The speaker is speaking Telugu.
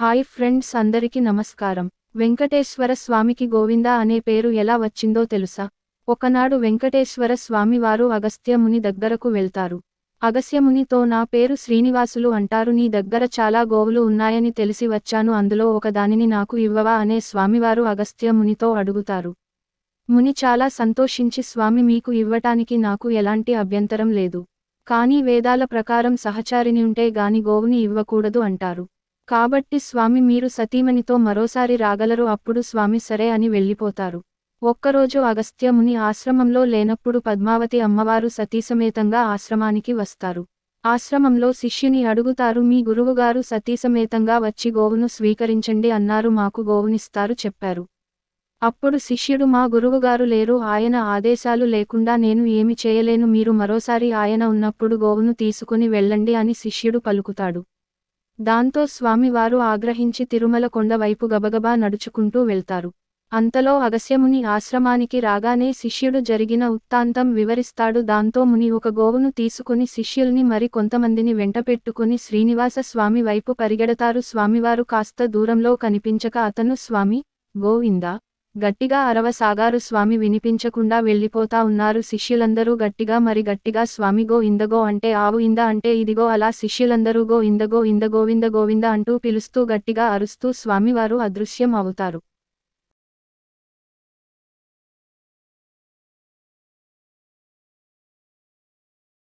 హాయ్ ఫ్రెండ్స్ అందరికి నమస్కారం. వెంకటేశ్వర స్వామికి గోవింద అనే పేరు ఎలా వచ్చిందో తెలుసా? ఒకనాడు వెంకటేశ్వర స్వామి వారు దగ్గరకు వెళ్తారు. అగస్యమునితో నా పేరు శ్రీనివాసులు అంటారు నీ దగ్గర చాలా గోవులు ఉన్నాయని తెలిసి వచ్చాను అందులో ఒకదానిని నాకు ఇవ్వవా అనే స్వామివారు అగస్త్యమునితో అడుగుతారు. ముని చాలా సంతోషించి స్వామి మీకు ఇవ్వటానికి నాకు ఎలాంటి అభ్యంతరం లేదు. కానీ వేదాల ప్రకారం సహచారిని ఉంటే గాని గోవుని ఇవ్వకూడదు అంటారు. కాబట్టి స్వామి మీరు సతీమణితో మరోసారి రాగలరు అప్పుడు స్వామి సరే అని వెళ్ళిపోతారు. ఒక్కరోజు అగస్త్యముని ఆశ్రమంలో లేనప్పుడు పద్మావతి అమ్మవారు సతీసమేతంగా ఆశ్రమానికి వస్తారు. ఆశ్రమంలో శిష్యుని అడుగుతారు మీ గురువుగారు సతీసమేతంగా వచ్చి గోవును స్వీకరించండి అన్నారు మాకు గోవునిస్తారు చెప్పారు. అప్పుడు శిష్యుడు మా గురువుగారు లేరు ఆయన ఆదేశాలు లేకుండా నేను ఏమి చేయలేను మీరు మరోసారి ఆయన ఉన్నప్పుడు గోవును తీసుకుని వెళ్ళండి అని శిష్యుడు పలుకుతాడు. దాంతో స్వామివారు ఆగ్రహించి తిరుమల కొండ వైపు గబగబా నడుచుకుంటూ వెళ్తారు. అంతలో అగస్యముని ఆశ్రమానికి రాగానే శిష్యుడు జరిగిన ఉత్తాంతం వివరిస్తాడు. దాంతో ముని ఒక గోవును తీసుకుని శిష్యుల్ని మరి కొంతమందిని వెంటపెట్టుకుని శ్రీనివాస స్వామి వైపు పరిగెడతారు. స్వామివారు కాస్త దూరంలో కనిపించక అతను స్వామి గోవిందా? గట్టిగా అరవసాగారు స్వామి వినిపించకుండా వెళ్ళిపోతా ఉన్నారు శిష్యులందరూ గట్టిగా మరి గట్టిగా స్వామి గో ఇందగో అంటే ఆవు ఇంద అంటే ఇదిగో అలా శిష్యులందరూ గో ఇందగో ఇంద గోవింద గోవింద అంటూ పిలుస్తూ గట్టిగా అరుస్తూ స్వామివారు అదృశ్యం అవుతారు